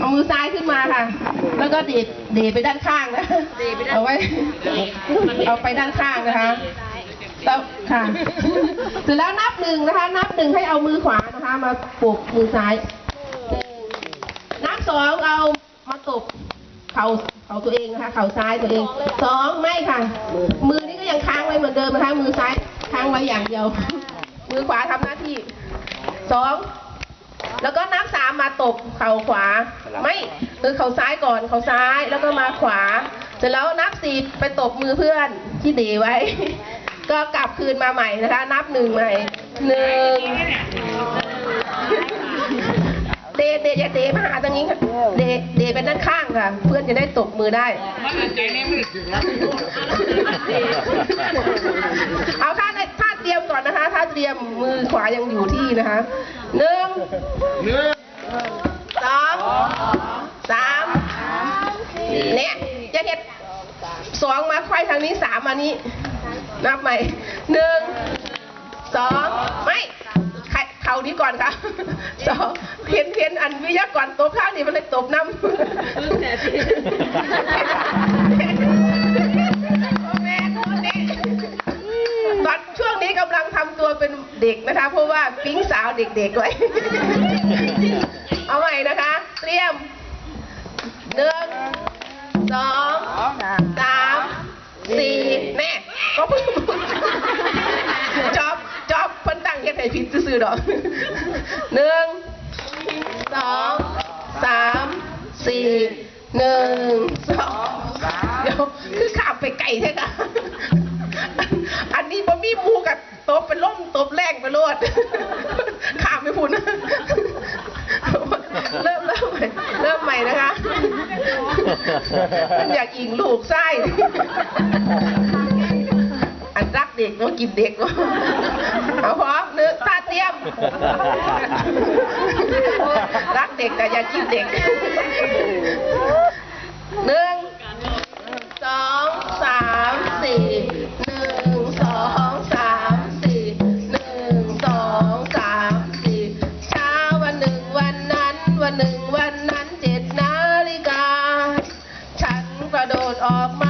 เอามือซ้ายขึ้นมาค่ะ แล้วก็เดดเดดไปด้านข้างนะเอาไว้ เอาไปด้านข้างนะคะแล้วค่ะ เสร็จแล้วนับหนึ่งนะคะ นับหนึ่งให้เอามือขวานะคะ มาปกมือซ้ายหนึ่งนับสองเอามาตบเข่าเข่าตัวเองนะคะ เข่าซ้ายตัวเองสองไม่ค่ะ มือนี่ก็ยังค้างไว้เหมือนเดิมนะคะ มือซ้ายค้างไว้อย่างเดียว มือขวาทำหน้าที่สอง แล้วก็นับสามมาตบเข่าขวา ไม่คือเข่าซ้ายก่อนเข่าซ้ายแล้วก็มาขวา เสร็จแล้วนับสี่ไปตบมือเพื่อนที่เดไว้ ก็กลับคืนมาใหม่นะคะ นับหนึ่งใหม่หนึ่งเดเดอย่าเดมาหาตรงนี้ค่ะเดเดเป็นด้านข้างค่ะ เพื่อนจะได้ตบมือได้ เอาท่าในท่าเต รียมก่อนนะคะ ท่าเตรียมมือขวายังอยู่ที่นะคะหนึ่งสองสามเนี่ยจะเห็ดสองมาควายทางนี้สามมานี้ นับใหม่หนึ่งสองไม่เข่านี้ก่อนค่ะสองเพียนเพียนอันวิทยากรตบข้างนี้มันเลยตบน้ำ ด็กนะคะ เพราะว่าปิ๊งสาวเด็กๆไว้ เอาใหม่นะคะ เตรียมหนึ่งสองสามสี่แน่ก็เพิ่งจอบจอบเพิ่นตั้งเฮ็ดให้ผิดซื่อๆดอกหนึ่งสองสามสี่หนึ่งสองเดี๋ยวคือข้ามไปไกลใช่ค่ะอั เป็นล่มตบแรงไปโลดข้ามไม่พูดนะเริ่มเริ่มใหม่เริ่มใหม่นะคะมันอยากอิงลูกไส้อันรักเด็กว่ากินเด็กว่าเอาพร้อมนึกตาเตรียม รักเด็กแต่อยากกินเด็กหนึ่ง of my